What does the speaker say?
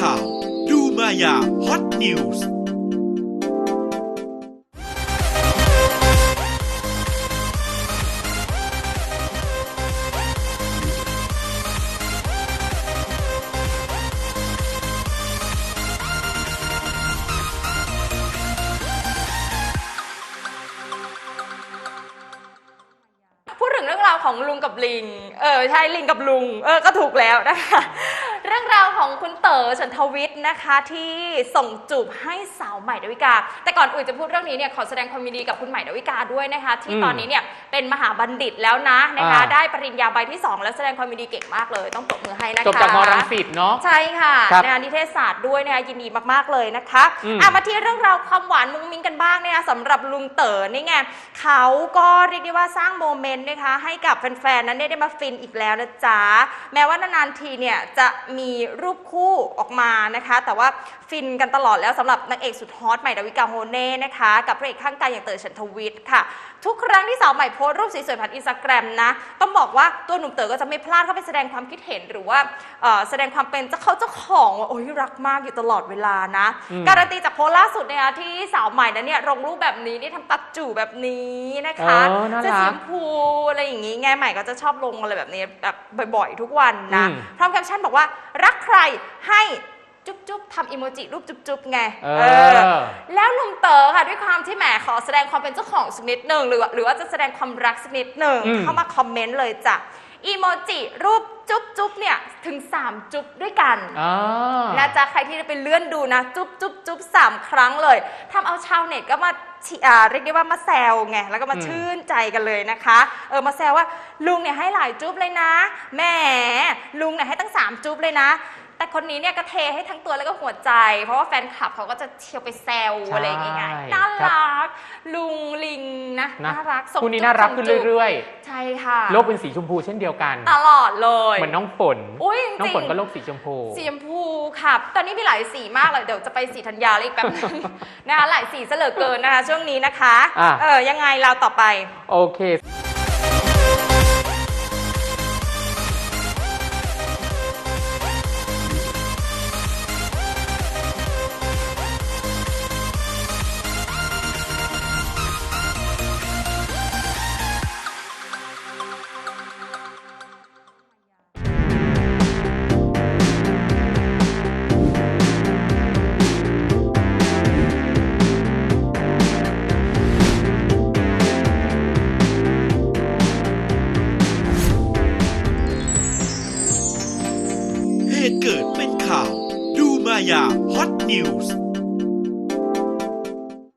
ข่าว ดูมายาฮอตนิวส์พูดถึงเรื่องราวของลุงกับลิง เออใช่ลิงกับลุง เออก็ถูกแล้วนะคะ เรื่องราวของคุณเต๋อฉันทวิทย์นะคะ ที่ส่งจูบให้สาวใหม่ดาวิกา แต่ก่อนอื่นจะพูดเรื่องนี้เนี่ยขอแสดงความยินดีกับคุณใหม่ดาวิกาด้วยนะคะ ที่อืมตอนนี้เนี่ย เป็นมหาบัณฑิตแล้วนะนะคะอ่า ได้ปริญญาใบที่ 2 แล้วแสดงความยินดีเก่งมากเลย ต้องปรบมือให้นะคะจบจากมรังสิตเนาะ ใช่ค่ะครับนะคะนิเทศศาสตร์ด้วยนะคะยินดีมากๆเลยนะคะอืม อะมาที่เรื่องราวความหวานมุ้งมิ้งกันบ้างนะคะสำหรับลุงเต๋อนี่ไงเขาก็เรียกได้ว่าสร้างโมเมนต์นะคะให้กับแฟนๆนั้นได้มาฟินอีกแล้วนะจ๊ะแม้ว่านานๆทีเนี่ยจะมีรูปคู่ออกมานะคะ แต่ว่าฟินกันตลอดแล้วสำหรับนางเอกสุดฮอตใหม่ดาวิกาโฮเน่นะคะกับพระเอกข้างกายอย่างเต๋อฉันทวิทย์ค่ะ ทุกครั้งที่สาวใหม่โพสต์รูปสวยๆผ่านอินสตาแกรมนะ ต้องบอกว่าตัวหนุ่มเต๋อก็จะไม่พลาดเข้าไปแสดงความคิดเห็นหรือว่าเอ่อแสดงความเป็นเจ้าเขาเจ้าของว่าโอ้ยรักมากอยู่ตลอดเวลานะอืมการันตีจากโพสต์ล่าสุดนะคะที่สาวใหม่นั้นเนี่ยลงรูปแบบนี้นี่ทำตัดจู่แบบนี้นะคะเออน่ารักเสื้อสีชมพูอะไรอย่างงี้ไงใหม่ก็จะชอบลงอะไรแบบนี้แบบบ่อยๆ ทุกวันนะอืมพร้อมแคปชั่นบอกว่ารักใครให้จุ๊ บๆทำอีโมจิรูปจุ๊บๆไงเอเอออแล้วลุงเต๋อค่ะด้วยความที่แหมขอแสดงความเป็นเจ้าของสักนิดหนึ่งหรือว่าหรือว่าจะแสดงความรักสักนิดหนึ่งอืม เข้ามาคอมเมนต์เลยจ้ะอีโมจิรูปจุ๊บจุ๊บเนี่ยถึง 3 จุ๊บด้วยกันอ่า นะจ๊ะใครที่ได้ไปเลื่อนดูนะ จุ๊บจุ๊บจุ๊บสามครั้งเลยทำเอาชาวเน็ตก็มาชิอ่าเรียกได้ว่ามาแซวไงแล้วก็มาอืม ชื่นใจกันเลยนะคะเออมาแซวว่าลุงเนี่ยให้หลายจุ๊บเลยนะแหมลุงเนี่ยให้ตั้งสามจุ๊บเลยนะ แต่คนนี้เนี่ยก็เทให้ทั้งตัวแล้วก็หัวใจ เพราะว่าแฟนคลับเขาก็จะเที่ยวไปแซวอะไรอย่างเงี้ยใช่น่าครับรัก ลุงลิงนะนะ น่ารักส่งคู่นี้จุ๊บน่ารักส่งขึ้นจุ๊บเรื่อยใช่ค่ะๆ โลกเป็นสีชมพูเช่นเดียวกัน ตลอดเลยเหมือนน้องฝน อุ้ยจริงน้องฝนก็โลกสีชมพู สีชมพูค่ะ ตอนนี้มีหลายสีมากเลย เดี๋ยวจะไปสีธัญญาเลยอีกแป๊บนึง นะคะหลายสีซะเหลือเกินนะคะ ช่วงนี้นะคะ อะ เออ ยังไงเราต่อไป โอเค เหตุเกิดเป็นข่าว ดูมายาฮอตนิวส์